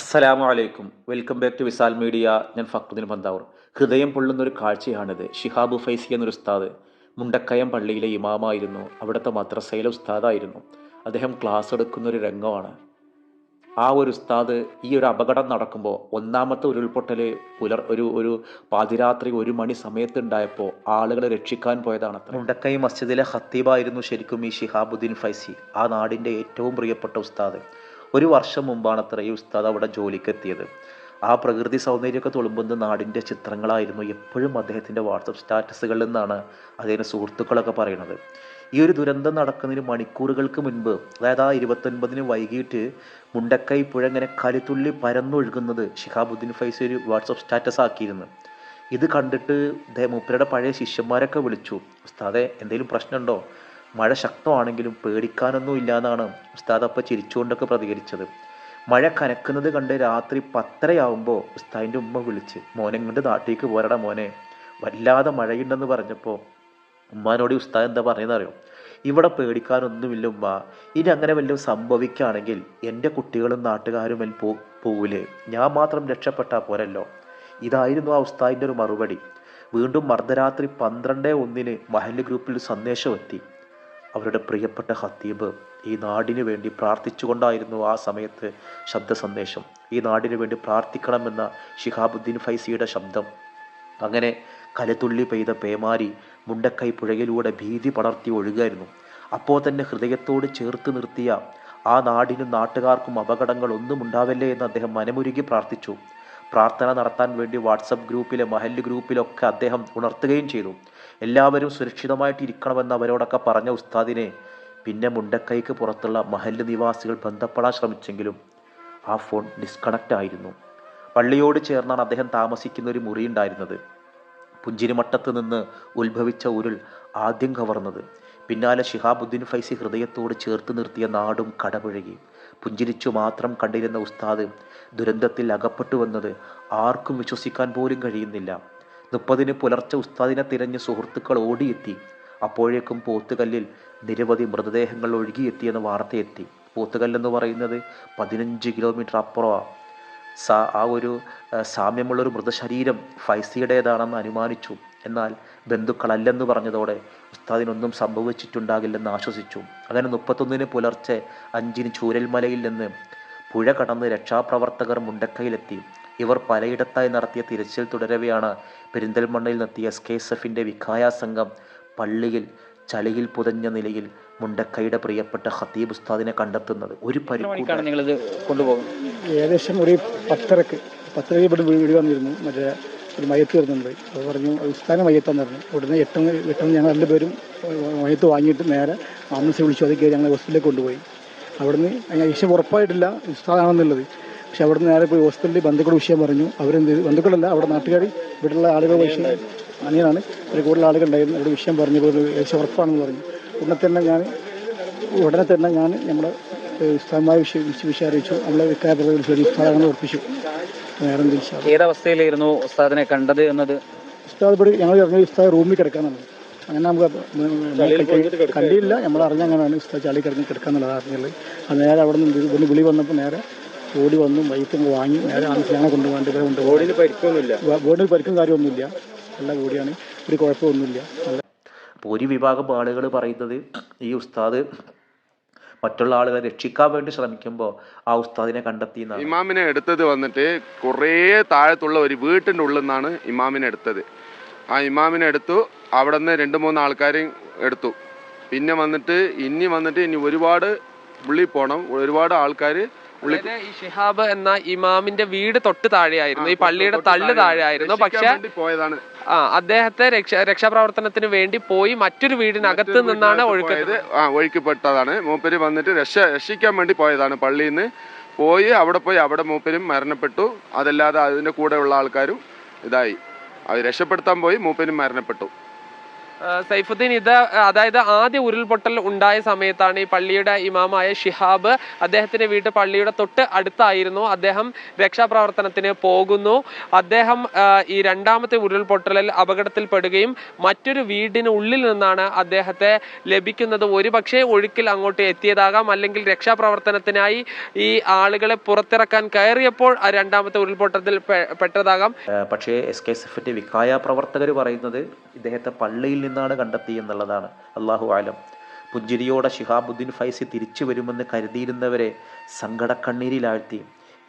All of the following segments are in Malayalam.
അസ്സലാമു അലൈക്കും. Welcome back to Visal media ഞാൻ ഫക്രുദ്ദീൻ പന്താവൂർ. ഹൃദയം പൊള്ളുന്ന ഒരു കാഴ്ചയാണിത് ഷിഹാബു ഫൈസി എന്നൊരു ഉസ്താദ് മുണ്ടക്കയം പള്ളിയിലെ ഇമാമായിരുന്നു. അവിടുത്തെ മദ്രസയിലെ ഉസ്താദായിരുന്നു. അദ്ദേഹം ക്ലാസ് എടുക്കുന്ന ഒരു രംഗമാണ്. ആ ഒരു ഉസ്താദ് ഈ ഒരു അപകടം നടക്കുമ്പോൾ ഒന്നാമത്തെ ഉരുൾപൊട്ടൽ പുലർ ഒരു ഒരു പാതിരാത്രി ഒരു മണി സമയത്തുണ്ടായപ്പോൾ ആളുകളെ രക്ഷിക്കാൻ പോയതാണ് മുണ്ടക്കൈ മസ്ജിദിലെ ഹത്തീബായിരുന്നു ശരിക്കും ഈ ഷിഹാബുദ്ദീൻ ഫൈസി ആ നാടിന്റെ ഏറ്റവും പ്രിയപ്പെട്ട ഉസ്താദ്. ഒരു വർഷം മുമ്പാണ് അത്ര ഈ ഉസ്താദ് അവിടെ ജോലിക്ക് എത്തിയത് ആ പ്രകൃതി സൗന്ദര്യമൊക്കെ തുളുമ്പുന്ന നാടിന്റെ ചിത്രങ്ങളായിരുന്നു എപ്പോഴും അദ്ദേഹത്തിന്റെ വാട്സപ്പ് സ്റ്റാറ്റസുകളിൽ നിന്നാണ് അദ്ദേഹത്തിന്റെ സുഹൃത്തുക്കളൊക്കെ പറയുന്നത്. ഈ ഒരു ദുരന്തം നടക്കുന്നതിന് മണിക്കൂറുകൾക്ക് മുൻപ് അതായത് ആ ഇരുപത്തൊൻപതിന് വൈകിട്ട് മുണ്ടക്കൈ പുഴ ഇങ്ങനെ കലിത്തുള്ളി പരന്നൊഴുകുന്നത് ഷിഹാബുദ്ദീൻ ഫൈസ് ഒരു വാട്സപ്പ് സ്റ്റാറ്റസ് ആക്കിയിരുന്നു ഇത് കണ്ടിട്ട് മൂപ്പരുടെ പഴയ ശിഷ്യന്മാരൊക്കെ വിളിച്ചു ഉസ്താദെ എന്തെങ്കിലും പ്രശ്നമുണ്ടോ? മഴ ശക്തമാണെങ്കിലും പേടിക്കാനൊന്നും ഇല്ലാന്നാണ് ഉസ്താദ് അപ്പം ചിരിച്ചുകൊണ്ടൊക്കെ പ്രതികരിച്ചത്. മഴ കനക്കുന്നത് കണ്ട് രാത്രി പത്തരയാവുമ്പോൾ ഉസ്താദിന്റെ ഉമ്മ വിളിച്ച് മോനെ ഇങ്ങോട്ട് നാട്ടിലേക്ക് പോരടാ മോനെ. വല്ലാതെ മഴയുണ്ടെന്ന് പറഞ്ഞപ്പോൾ ഉമ്മാനോട് ഉസ്താദ് എന്താ പറയുന്നത് അറിയോ ഇവിടെ പേടിക്കാനൊന്നുമില്ല ഉമ്മ. ഇനി അങ്ങനെ വല്ലതും സംഭവിക്കുകയാണെങ്കിൽ എന്റെ കുട്ടികളും നാട്ടുകാരും എൽ പോ പോവില്ലേ ഞാൻ മാത്രം രക്ഷപ്പെട്ടാൽ പോരല്ലോ. ഇതായിരുന്നു ആ ഉസ്താദിന്റെ ഒരു മറുപടി. വീണ്ടും മർദ്ദരാത്രി പന്ത്രണ്ട് ഒന്നിന് മഹല്ല് ഗ്രൂപ്പിൽ സന്ദേശം എത്തി. അവരുടെ പ്രിയപ്പെട്ട ഹത്തീബ് ഈ നാടിനു വേണ്ടി പ്രാർത്ഥിച്ചുകൊണ്ടായിരുന്നു ആ സമയത്ത് ശബ്ദ സന്ദേശം. ഈ നാടിനു വേണ്ടി പ്രാർത്ഥിക്കണമെന്ന ഷിഹാബുദ്ദീൻ ഫൈസിയുടെ ശബ്ദം. അങ്ങനെ കലതുള്ളി പെയ്ത പേമാരി മുണ്ടക്കൈ പുഴയിലൂടെ ഭീതി പടർത്തി ഒഴുകായിരുന്നു. അപ്പോൾ തന്നെ ഹൃദയത്തോട് ചേർത്ത് നിർത്തിയ ആ നാടിനും നാട്ടുകാർക്കും അപകടങ്ങൾ ഒന്നും ഉണ്ടാവല്ലേ എന്ന് അദ്ദേഹം മനമുരുകി പ്രാർത്ഥിച്ചു. പ്രാർത്ഥന നടത്താൻ വേണ്ടി വാട്സപ്പ് ഗ്രൂപ്പിലെ മഹല്ല് ഗ്രൂപ്പിലൊക്കെ അദ്ദേഹം ഉണർത്തുകയും ചെയ്തു. എല്ലാവരും സുരക്ഷിതമായിട്ട് ഇരിക്കണമെന്ന് അവരോടൊക്കെ പറഞ്ഞ ഉസ്താദിനെ പിന്നെ മുണ്ടക്കൈക്ക് പുറത്തുള്ള മഹല്ല് നിവാസികൾ ബന്ധപ്പെടാൻ ശ്രമിച്ചെങ്കിലും ആ ഫോൺ ഡിസ്കണക്റ്റ് ആയിരുന്നു. പള്ളിയോട് ചേർന്നാണ് അദ്ദേഹം താമസിക്കുന്ന ഒരു മുറി ഉണ്ടായിരുന്നത്. പുഞ്ചിരിമട്ടത്ത് നിന്ന് ഉത്ഭവിച്ച ഉരുൾ ആദ്യം കവർന്നത്. പിന്നാലെ ഷിഹാബുദ്ദീൻ ഫൈസി ഹൃദയത്തോട് ചേർത്ത് നിർത്തിയ നാടും കടപുഴകി. പുഞ്ചിരിച്ചു മാത്രം കണ്ടിരുന്ന ഉസ്താദ് ദുരന്തത്തിൽ അകപ്പെട്ടു വന്നത് ആർക്കും വിശ്വസിക്കാൻ പോലും കഴിയുന്നില്ല. മുപ്പതിന് പുലർച്ചെ ഉസ്താദിനെ തിരഞ്ഞ് സുഹൃത്തുക്കൾ ഓടിയെത്തി. അപ്പോഴേക്കും പോത്തുകല്ലിൽ നിരവധി മൃതദേഹങ്ങൾ ഒഴുകിയെത്തിയെന്ന വാർത്തയെത്തി. പോത്തുകല്ലെന്ന് പറയുന്നത് പതിനഞ്ച് കിലോമീറ്റർ അപ്പുറമാണ് സാ ആ ഒരു സാമ്യമുള്ളൊരു മൃതശരീരം ഫൈസിയുടേതാണെന്ന് അനുമാനിച്ചു. എന്നാൽ ബന്ധുക്കളല്ലെന്ന് പറഞ്ഞതോടെ ഉസ്താദിനൊന്നും സംഭവിച്ചിട്ടുണ്ടാകില്ലെന്ന് ആശ്വസിച്ചു. അങ്ങനെ മുപ്പത്തൊന്നിന് പുലർച്ചെ അഞ്ചിന് ചൂരൽമലയിൽ നിന്ന് പുഴ കടന്ന് രക്ഷാപ്രവർത്തകർ മുണ്ടക്കയിലെത്തി. ഇവർ പലയിടത്തായി നടത്തിയ തിരച്ചിൽ തുടരവെയാണ് പെരിന്തൽമണ്ണയിൽ നിന്നെത്തിയ എസ് കെ എസ് എഫിന്റെ വിഖായ സംഘം പള്ളിയിൽ ചളിയിൽ പുതഞ്ഞ നിലയിൽ മുണ്ടക്കൈയുടെ പ്രിയപ്പെട്ട ഹത്തീബ് ഉസ്താദിനെ കണ്ടെത്തുന്നത്. ഒരു പരിപാടിക്കാണ് നിങ്ങളിത് കൊണ്ടുപോകും ഏകദേശം ഒരു പത്തരക്ക് പത്തരക്ക് ഇവിടെ വീട് വന്നിരുന്നു. മറ്റേ ഒരു മയത്ത് വരുന്നുണ്ട്. അത് പറഞ്ഞു ഉസ്താനെ മയ്യത്താന്ന് പറഞ്ഞു. ഉടനെ എട്ടെന്ന് എട്ടെന്ന് ഞങ്ങൾ രണ്ടുപേരും മയത്ത് വാങ്ങിയിട്ട് നേരെ ആംബുലൻസ് വിളിച്ചു. അത് കയറി ഞങ്ങൾ ഹോസ്പിറ്റലിലേക്ക് കൊണ്ടുപോയി. അവിടുന്ന് ഞാൻ വിഷയം ഉറപ്പായിട്ടില്ല ഉസ്താദാണെന്നുള്ളത്. പക്ഷെ അവിടുന്ന് നേരെ പോയി ഹോസ്പിറ്റലിൽ ബന്ധുക്കളുടെ വിഷയം പറഞ്ഞു. അവരെന്ത്? ബന്ധുക്കളല്ല അവിടെ നാട്ടുകാരി ഇവിടെയുള്ള ആളുകൾ വിഷയം അനിയനാണ്. ഒരു കൂടുതൽ ആളുകൾ ഉണ്ടായിരുന്നു. അവിടെ വിഷയം പറഞ്ഞപ്പോൾ ഏകദേശം ഉറപ്പാണെന്ന് പറഞ്ഞു. ഉടനെ തന്നെ ഞാൻ ഉടനെ തന്നെ ഞാൻ നമ്മുടെ സ്ഥലമായ വിഷയം വിഷയം അറിയിച്ചു. നമ്മളെ പ്രദേശം ഉസ്താദാണെന്ന് ഉറപ്പിച്ചു. നേരം ഏതവസ്ഥയിലായിരുന്നു ഉസ്താദിനെ കണ്ടത് എന്നത്? ഉസ്താദ് ഇവിടെ ഞങ്ങൾ ഇറങ്ങി ഉസ്താദ് റൂമിൽ കിടക്കാന്നാണ് അങ്ങനെ നമുക്ക് കണ്ടില്ല. നമ്മൾ അറിഞ്ഞ അങ്ങനെയാണ് ഉസ്താദ് ചളി കിടന്ന് കിടക്കാന്നുള്ളത് അറിഞ്ഞത് അത് നേരെ അവിടെ നിന്ന് വിളി വന്നപ്പോൾ നേരെ ഓടി വന്നു ബൈക്ക് വാങ്ങി. നേരെ ആണ് കൊണ്ടുപോകാൻ. കൊണ്ടുപോകാണ്ട് ഇവരെ കൊണ്ടുപോകാൻ പരിക്കൊന്നുമില്ല. ബോർഡിൽ പരിക്കും കാര്യമൊന്നുമില്ല. നല്ല ബോഡിയാണ്. ഒരു കുഴപ്പമൊന്നുമില്ല. നല്ല അപ്പോൾ ഒരു വിഭാഗം ആളുകൾ പറയുന്നത് ഈ ഉസ്താദ് മറ്റുള്ള ആളുകളെ രക്ഷിക്കാൻ വേണ്ടി ശ്രമിക്കുമ്പോൾ ആ ഉസ്താദിനെ കണ്ടെത്തി ഇമാമിനെ എടുത്തത് വന്നിട്ട് കുറേ താഴത്തുള്ള ഒരു വീട്ടിന്റെ ഉള്ളിൽ നിന്നാണ് ഇമാമിനെ എടുത്തത്. ആ ഇമാമിനെ എടുത്തു അവിടെ നിന്ന് രണ്ട് മൂന്ന് ആൾക്കാരെയും എടുത്തു. പിന്നെ വന്നിട്ട് ഇനി വന്നിട്ട് ഇനി ഒരുപാട് ഉള്ളിൽ പോകണം ഒരുപാട് ആൾക്കാർ ഈ ഷിഹാബ് എന്ന ഇമാമിന്റെ വീട് തൊട്ട് താഴെയായിരുന്നു. ഈ പള്ളിയുടെ തള്ളു താഴെയായിരുന്നു. പക്ഷെ ആ അദ്ദേഹത്തെ രക്ഷ രക്ഷാപ്രവർത്തനത്തിന് വേണ്ടി പോയി മറ്റൊരു വീടിനകത്ത് നിന്നാണ് ഒഴുക്കത് ആ ഒഴുക്കിപ്പെട്ടതാണ് മൂപ്പര് വന്നിട്ട് രക്ഷ രക്ഷിക്കാൻ വേണ്ടി പോയതാണ് പള്ളിയിൽ നിന്ന് പോയി അവിടെ പോയി അവിടെ മൂപ്പരും മരണപ്പെട്ടു. അതല്ലാതെ അതിന്റെ കൂടെ ഉള്ള ആൾക്കാരും ഇതായി. അത് രക്ഷപ്പെടുത്താൻ പോയി മൂപ്പരും മരണപ്പെട്ടു. സൈഫുദ്ദീൻ ഇത് അതായത് ആദ്യ ഉരുൾപൊട്ടൽ ഉണ്ടായ സമയത്താണ് ഈ പള്ളിയുടെ ഇമാമായ ഷിഹാബ് അദ്ദേഹത്തിന്റെ വീട്ട് പള്ളിയുടെ തൊട്ട് അടുത്തായിരുന്നു. അദ്ദേഹം രക്ഷാപ്രവർത്തനത്തിന് പോകുന്നു. അദ്ദേഹം ഈ രണ്ടാമത്തെ ഉരുൾപൊട്ടലിൽ അപകടത്തിൽപ്പെടുകയും മറ്റൊരു വീടിന് ഉള്ളിൽ നിന്നാണ് അദ്ദേഹത്തെ ലഭിക്കുന്നത്. ഒരുപക്ഷെ ഒഴുക്കിൽ അങ്ങോട്ട് എത്തിയതാകാം. അല്ലെങ്കിൽ രക്ഷാപ്രവർത്തനത്തിനായി ഈ ആളുകളെ പുറത്തിറക്കാൻ കയറിയപ്പോൾ ആ രണ്ടാമത്തെ ഉരുൾപൊട്ടത്തിൽ പെട്ടതാകാം. പക്ഷേ എസ് കെ എസ് എഫിന്റെ വിക്കായ പ്രവർത്തകർ പറയുന്നത് ഇദ്ദേഹത്തെ പള്ളിയിൽ നിന്നാണ് കണ്ടെത്തി എന്നുള്ളതാണ്. അള്ളാഹു ആലം പുഞ്ചിരിയോടെ ഷിഹാബുദ്ദീൻ ഫൈസി തിരിച്ചു വരുമെന്ന് കരുതിയിരുന്നവരെ സങ്കടക്കണ്ണീരിലാഴ്ത്തി.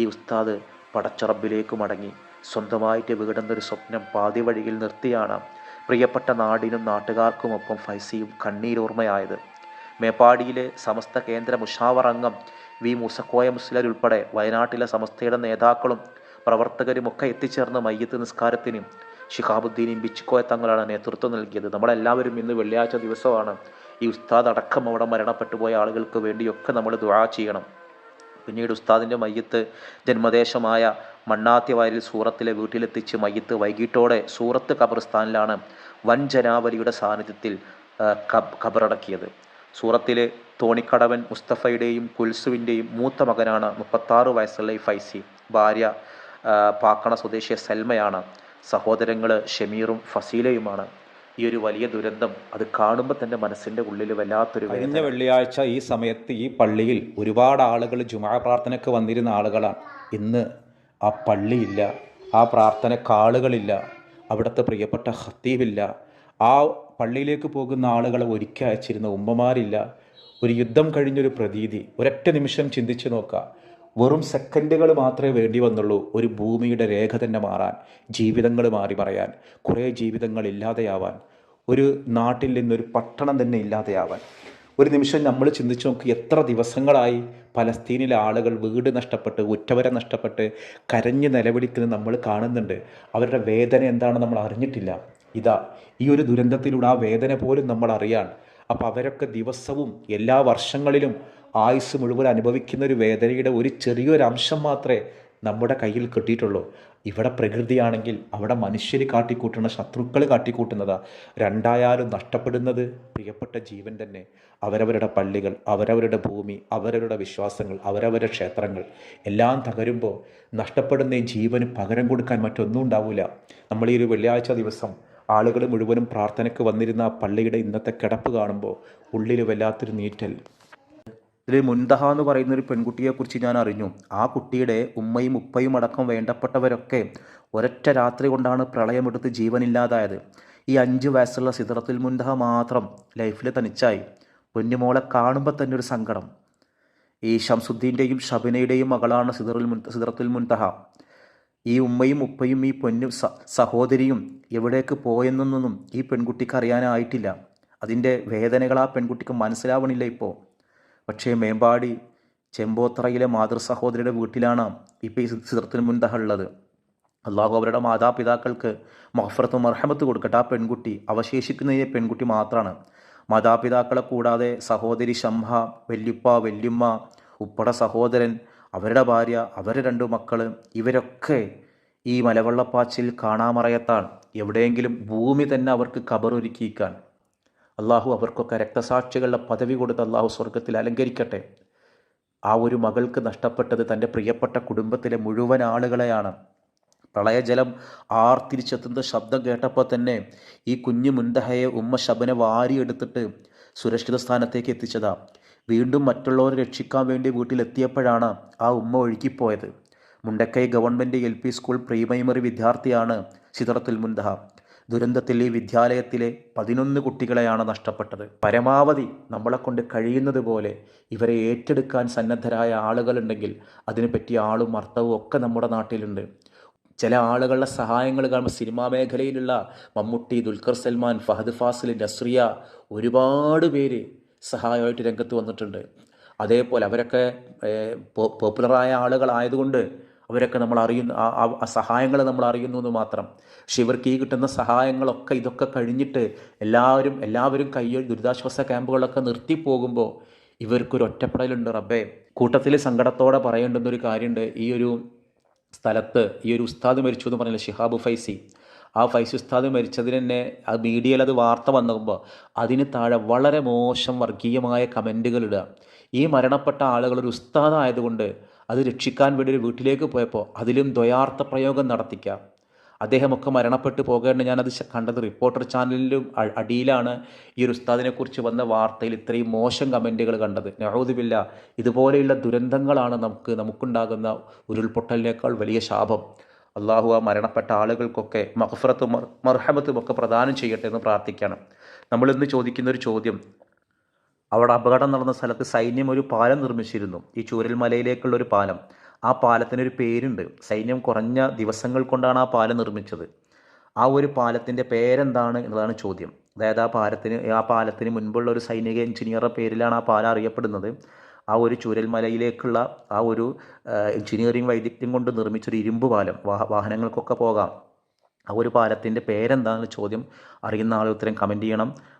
ഈ ഉസ്താദ് പടച്ചറബിലേക്ക് മടങ്ങി. സ്വന്തമായിട്ട് വീടുന്നൊരു സ്വപ്നം പാതി വഴിയിൽ നിർത്തിയാണ് പ്രിയപ്പെട്ട നാടിനും നാട്ടുകാർക്കുമൊപ്പം ഫൈസിയും കണ്ണീരോർമ്മയായത്. മേപ്പാടിയിലെ സമസ്ത കേന്ദ്ര മുഷാവർ അംഗം വി. മൂസക്കോയ മുസ്ലിർ ഉൾപ്പെടെ വയനാട്ടിലെ സമസ്തയുടെ നേതാക്കളും പ്രവർത്തകരുമൊക്കെ എത്തിച്ചേർന്ന മയ്യത്ത് നിസ്കാരത്തിന് ഷിഹാബുദ്ദീനും ബിച്ചിക്കോയ തങ്ങളാണ് നേതൃത്വം നൽകിയത്. നമ്മളെല്ലാവരും ഇന്ന് വെള്ളിയാഴ്ച ദിവസമാണ് ഈ ഉസ്താദ് അടക്കം അവിടെ മരണപ്പെട്ടു പോയ ആളുകൾക്ക് വേണ്ടിയൊക്കെ നമ്മൾ ദുആ ചെയ്യണം. പിന്നീട് ഉസ്താദിന്റെ മയ്യത്ത് ജന്മദേശമായ മണ്ണാത്തിവാരിൽ സൂറത്തിലെ വീട്ടിലെത്തിച്ച് മയ്യത്ത് വൈകിട്ടോടെ സൂറത്ത് ഖബർസ്ഥാനിലാണ് വൻ ജനാവലിയുടെ സാന്നിധ്യത്തിൽ ഖബറടക്കിയത്. സൂറത്തിലെ തോണിക്കടവൻ മുസ്തഫയുടെയും കുൽസുവിന്റെയും മൂത്ത മകനാണ് മുപ്പത്താറ് വയസ്സുള്ള ഈ ഫൈസി. ഭാര്യ പാക്കണ സ്വദേശിയ സൽമയാണ്. സഹോദരങ്ങൾ ഷമീറും ഫസീലയുമാണ്. ഈ ഒരു വലിയ ദുരന്തം അത് കാണുമ്പോൾ തന്നെ മനസ്സിന്റെ ഉള്ളിൽ വല്ലാത്തൊരു കഴിഞ്ഞ വെള്ളിയാഴ്ച ഈ സമയത്ത് ഈ പള്ളിയിൽ ഒരുപാട് ആളുകൾ ജുമാ പ്രാർത്ഥനയ്ക്ക് വന്നിരുന്ന ആളുകളാണ്. ഇന്ന് ആ പള്ളിയില്ല ആ പ്രാർത്ഥനയ്ക്ക് ആളുകളില്ല അവിടുത്തെ പ്രിയപ്പെട്ട ഹത്തീബില്ല ആ പള്ളിയിലേക്ക് പോകുന്ന ആളുകളെ ഒരുക്കി അയച്ചിരുന്ന ഉമ്മമാരില്ല. ഒരു യുദ്ധം കഴിഞ്ഞൊരു പ്രതീതി. ഒരൊറ്റ നിമിഷം ചിന്തിച്ചു നോക്കുക. വെറും സെക്കൻഡുകൾ മാത്രമേ വേണ്ടി വന്നുള്ളൂ. ഒരു ഭൂമിയുടെ രേഖ തന്നെ മാറാൻ ജീവിതങ്ങൾ മാറി മറയാൻ കുറേ ജീവിതങ്ങൾ ഇല്ലാതെയാവാൻ ഒരു നാട്ടിൽ നിന്നൊരു പട്ടണം തന്നെ ഇല്ലാതെയാവാൻ. ഒരു നിമിഷം നമ്മൾ ചിന്തിച്ചു നോക്കി എത്ര ദിവസങ്ങളായി പലസ്തീനിലെ ആളുകൾ വീട് നഷ്ടപ്പെട്ട് ഉറ്റവരെ നഷ്ടപ്പെട്ട് കരഞ്ഞ് നിലവിളിക്കുന്നത് നമ്മൾ കാണുന്നുണ്ട്. അവരുടെ വേദന എന്താണെന്ന് നമ്മൾ അറിഞ്ഞിട്ടില്ല. ഇതാ ഈ ഒരു ദുരന്തത്തിലൂടെ ആ വേദന പോലും നമ്മൾ അറിയാൻ. അപ്പോൾ അവരൊക്കെ ദിവസവും എല്ലാ വർഷങ്ങളിലും ആയുസ് മുഴുവൻ അനുഭവിക്കുന്ന ഒരു വേദനയുടെ ഒരു ചെറിയൊരു അംശം മാത്രമേ നമ്മുടെ കയ്യിൽ കിട്ടിയിട്ടുള്ളൂ. ഇവിടെ പ്രകൃതിയാണെങ്കിൽ അവിടെ മനുഷ്യർ കാട്ടിക്കൂട്ടുന്ന ശത്രുക്കൾ കാട്ടിക്കൂട്ടുന്നതാ. രണ്ടായാലും നഷ്ടപ്പെടുന്നത് പ്രിയപ്പെട്ട ജീവൻ തന്നെ. അവരവരുടെ പള്ളികൾ അവരവരുടെ ഭൂമി അവരവരുടെ വിശ്വാസങ്ങൾ അവരവരുടെ ക്ഷേത്രങ്ങൾ എല്ലാം തകരുമ്പോൾ നഷ്ടപ്പെടുന്ന ജീവന് പകരം കൊടുക്കാൻ മറ്റൊന്നും ഉണ്ടാവില്ല നമ്മൾ ഈ ഒരു വെള്ളിയാഴ്ച ദിവസം ആളുകൾ മുഴുവനും പ്രാർത്ഥനയ്ക്ക് വന്നിരുന്ന ആ പള്ളിയുടെ ഇന്നത്തെ കിടപ്പ് കാണുമ്പോൾ ഉള്ളിൽ വല്ലാത്തൊരു നീറ്റൽ ഇതിൽ മുൻതഹ എന്ന് പറയുന്ന ഒരു പെൺകുട്ടിയെക്കുറിച്ച് ഞാൻ അറിഞ്ഞു. ആ കുട്ടിയുടെ ഉമ്മയും ഉപ്പയും അടക്കം വേണ്ടപ്പെട്ടവരൊക്കെ ഒരൊറ്റ രാത്രി കൊണ്ടാണ് പ്രളയമെടുത്ത് ജീവനില്ലാതായത്. ഈ അഞ്ച് വയസ്സുള്ള സിദ്റത്തുൽ മുൻതഹ മാത്രം ലൈഫിൽ തനിച്ചായി. പൊന്നുമോളെ കാണുമ്പോൾ തന്നെ ഒരു സങ്കടം. ഈ ഷംസുദ്ദീന്റെയും ഷബിനയുടെയും മകളാണ് സിദറുൽ മുൻ സിദ്റത്തുൽ മുൻതഹ. ഈ ഉമ്മയും ഉപ്പയും ഈ പൊന്നു സഹോദരിയും എവിടേക്ക് പോയെന്നൊന്നും ഈ പെൺകുട്ടിക്ക് അറിയാനായിട്ടില്ല. അതിന്റെ വേദനകൾ ആ പെൺകുട്ടിക്ക് മനസ്സിലാവണില്ല ഇപ്പോൾ പക്ഷേ മേമ്പാടി ചെമ്പോത്തറയിലെ മാതൃസഹോദരിയുടെ വീട്ടിലാണ് ഇപ്പോൾ ഈ ചിത്രത്തിന് മുൻതഹ ഉള്ളത്. അള്ളാഹു അവരുടെ മാതാപിതാക്കൾക്ക് മഹഫറത്തും മർഹമത്ത് കൊടുക്കട്ടെ. ആ പെൺകുട്ടി അവശേഷിക്കുന്ന ഈ പെൺകുട്ടി മാത്രമാണ് മാതാപിതാക്കളെ കൂടാതെ സഹോദരി ശംഹ വല്യുപ്പ വല്യുമ്മ ഉപ്പട സഹോദരൻ അവരുടെ ഭാര്യ അവരുടെ രണ്ടു മക്കൾ ഇവരൊക്കെ ഈ മലവെള്ളപ്പാച്ചിൽ കാണാമറയത്താണ്. എവിടെയെങ്കിലും ഭൂമി തന്നെ അവർക്ക് കബറൊരുക്കിക്കാൻ അള്ളാഹു അവർക്കൊക്കെ രക്തസാക്ഷികളുടെ പദവി കൊടുത്ത് അള്ളാഹു സ്വർഗത്തിൽ അലങ്കരിക്കട്ടെ. ആ ഒരു മകൾക്ക് നഷ്ടപ്പെട്ടത് തന്റെ പ്രിയപ്പെട്ട കുടുംബത്തിലെ മുഴുവൻ ആളുകളെയാണ്. പ്രളയജലം ആർത്തിരിച്ചെത്തുന്ന ശബ്ദം കേട്ടപ്പോൾ തന്നെ ഈ കുഞ്ഞു മുന്തഹയെ ഉമ്മ ശബനെ വാരിയെടുത്തിട്ട് സുരക്ഷിത സ്ഥാനത്തേക്ക് എത്തിച്ചതാ. വീണ്ടും മറ്റുള്ളവരെ രക്ഷിക്കാൻ വേണ്ടി വീട്ടിലെത്തിയപ്പോഴാണ് ആ ഉമ്മ ഒഴുകിപ്പോയത്. Mundakkai government L P school pre primary വിദ്യാർത്ഥിയാണ് സിദറത്തുൽ മുൻതഹ. ദുരന്തത്തിൽ ഈ വിദ്യാലയത്തിലെ പതിനൊന്ന് കുട്ടികളെയാണ് നഷ്ടപ്പെട്ടത്. പരമാവധി നമ്മളെ കൊണ്ട് കഴിയുന്നത് പോലെ ഇവരെ ഏറ്റെടുക്കാൻ സന്നദ്ധരായ ആളുകളുണ്ടെങ്കിൽ അതിന് പറ്റിയ ആളും അർത്ഥവും ഒക്കെ നമ്മുടെ നാട്ടിലുണ്ട്. ചില ആളുകളുടെ സഹായങ്ങൾ കാണുമ്പോൾ സിനിമാ മേഖലയിലുള്ള മമ്മൂട്ടി ദുൽഖർ സൽമാൻ ഫഹദ് ഫാസിൽ നസ്രിയ ഒരുപാട് പേര് സഹായമായിട്ട് രംഗത്ത് വന്നിട്ടുണ്ട്. അതേപോലെ അവരൊക്കെ പോപ്പുലറായ ആളുകളായതുകൊണ്ട് അവരൊക്കെ നമ്മൾ അറിയുന്നു സഹായങ്ങൾ നമ്മൾ അറിയുന്നു എന്ന് മാത്രം. പക്ഷെ ഇവർക്ക് ഈ കിട്ടുന്ന സഹായങ്ങളൊക്കെ ഇതൊക്കെ കഴിഞ്ഞിട്ട് എല്ലാവരും എല്ലാവരും കയ്യിൽ ദുരിതാശ്വാസ ക്യാമ്പുകളൊക്കെ നിർത്തിപ്പോകുമ്പോൾ ഇവർക്കൊരു ഒറ്റപ്പെടലുണ്ട്. റബ്ബേ കൂട്ടത്തിൽ സങ്കടത്തോടെ പറയേണ്ടുന്ന ഒരു കാര്യമുണ്ട്. ഈ ഒരു സ്ഥലത്ത് ഈ ഒരു ഉസ്താദ് മരിച്ചു എന്ന് പറഞ്ഞില്ല ഷിഹാബ് ഫൈസി? ആ ഫൈസി ഉസ്താദ് മരിച്ചതിന് തന്നെ ആ മീഡിയയിൽ അത് വാർത്ത വന്നുമ്പോൾ അതിന് താഴെ വളരെ മോശം വർഗീയമായ കമന്റുകൾ ഇടുക. ഈ മരണപ്പെട്ട ആളുകൾ ഒരു ഉസ്താദായതുകൊണ്ട് അത് രക്ഷിക്കാൻ വേണ്ടി ഒരു വീട്ടിലേക്ക് പോയപ്പോൾ അതിലും ദ്വയാർത്ഥ പ്രയോഗം നടത്തിക്കാം. അദ്ദേഹമൊക്കെ മരണപ്പെട്ടു പോകേണ്ട ഞാനത് കണ്ടത് റിപ്പോർട്ടർ ചാനലിലും അടിയിലാണ്. ഈ ഒരു ഉസ്താദിനെക്കുറിച്ച് വന്ന വാർത്തയിൽ ഇത്രയും മോശം കമന്റുകൾ കണ്ടത്. നഹൂദില്ല ഇതുപോലെയുള്ള ദുരന്തങ്ങളാണ് നമുക്ക് നമുക്കുണ്ടാകുന്ന ഉരുൾപൊട്ടലിനേക്കാൾ വലിയ ശാപം. അള്ളാഹു ആ മരണപ്പെട്ട ആളുകൾക്കൊക്കെ മഹഫറത്തും മർഹമത്തുമൊക്കെ പ്രദാനം ചെയ്യട്ടെ എന്ന് പ്രാർത്ഥിക്കണം. നമ്മളിന്ന് ചോദിക്കുന്ന ഒരു ചോദ്യം അവിടെ അപകടം നടന്ന സ്ഥലത്ത് സൈന്യം ഒരു പാലം നിർമ്മിച്ചിരുന്നു. ഈ ചൂരൽമലയിലേക്കുള്ള ഒരു പാലം. ആ പാലത്തിനൊരു പേരുണ്ട്. സൈന്യം കുറഞ്ഞ ദിവസങ്ങൾ കൊണ്ടാണ് ആ പാലം നിർമ്മിച്ചത്. ആ ഒരു പാലത്തിന്റെ പേരെന്താണ് എന്നതാണ് ചോദ്യം. അതായത് ആ പാലത്തിന് ആ പാലത്തിന് മുൻപുള്ള ഒരു സൈനിക എഞ്ചിനീയറുടെ പേരിലാണ് ആ പാലം അറിയപ്പെടുന്നത്. ആ ഒരു ചൂരൽമലയിലേക്കുള്ള ആ ഒരു എഞ്ചിനീയറിംഗ് വൈദഗ്ധ്യം കൊണ്ട് നിർമ്മിച്ചൊരു ഇരുമ്പ് പാലം. വാഹ വാഹനങ്ങൾക്കൊക്കെ പോകാം. ആ ഒരു പാലത്തിന്റെ പേരെന്താണെന്ന് ചോദ്യം അറിയുന്ന ആൾ ഉത്തരം കമന്റ് ചെയ്യണം.